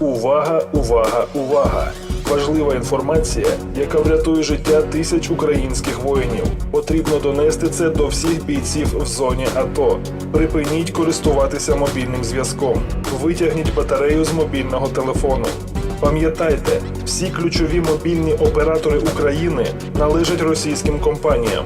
Увага, увага, увага! Важлива інформація, яка врятує життя тисяч українських воїнів. Потрібно донести це до всіх бійців в зоні АТО. Припиніть користуватися мобільним зв'язком. Витягніть батарею з мобільного телефону. Пам'ятайте, всі ключові мобільні оператори України належать російським компаніям.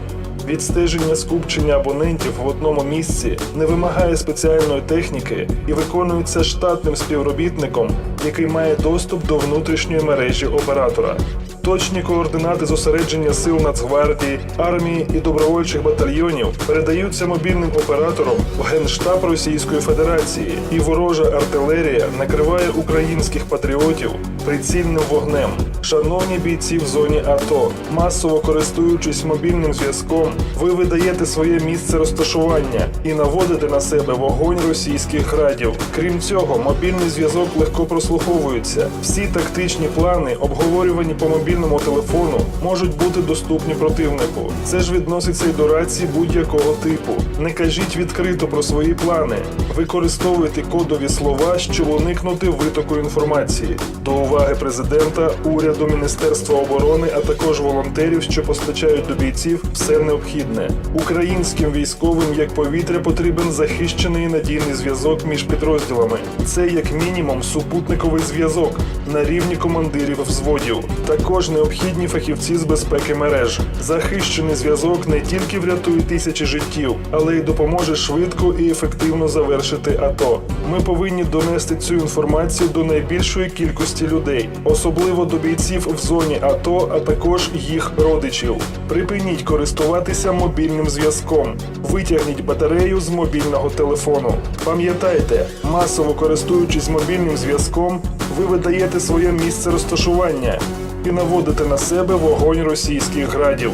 Відстеження скупчення абонентів в одному місці не вимагає спеціальної техніки і виконується штатним співробітником, який має доступ до внутрішньої мережі оператора. Точні координати зосередження сил Нацгвардії, армії і добровольчих батальйонів передаються мобільним операторам в Генштаб Російської Федерації, і ворожа артилерія накриває українських патріотів прицільним вогнем. Шановні бійці в зоні АТО, масово користуючись мобільним зв'язком, ви видаєте своє місце розташування і наводите на себе вогонь російських градів. Крім цього, мобільний зв'язок легко прослуховується. Всі тактичні плани, обговорювані по мобільному телефону, можуть бути доступні противнику. Це ж відноситься й до рації будь-якого типу. Не кажіть відкрито про свої плани. Використовуйте кодові слова, щоб уникнути витоку інформації. До уваги президента, уряду, міністерства оборони, а також волонтерів, що постачають до бійців все необхідне. Українським військовим як повітря потрібен захищений і надійний зв'язок між підрозділами. Це як мінімум супутниковий зв'язок на рівні командирів взводів. Також необхідні фахівці з безпеки мереж. Захищений зв'язок не тільки врятує тисячі життів, але й допоможе швидко і ефективно завершити АТО. Ми повинні донести цю інформацію до найбільшої кількості людей, особливо до бійців в зоні АТО, а також їх родичів. Припиніть користуватися мобільним зв'язком. Витягніть батарею з мобільного телефону. Пам'ятайте, масово користуючись мобільним зв'язком, ви видаєте своє місце розташування і наводите на себе вогонь російських градів.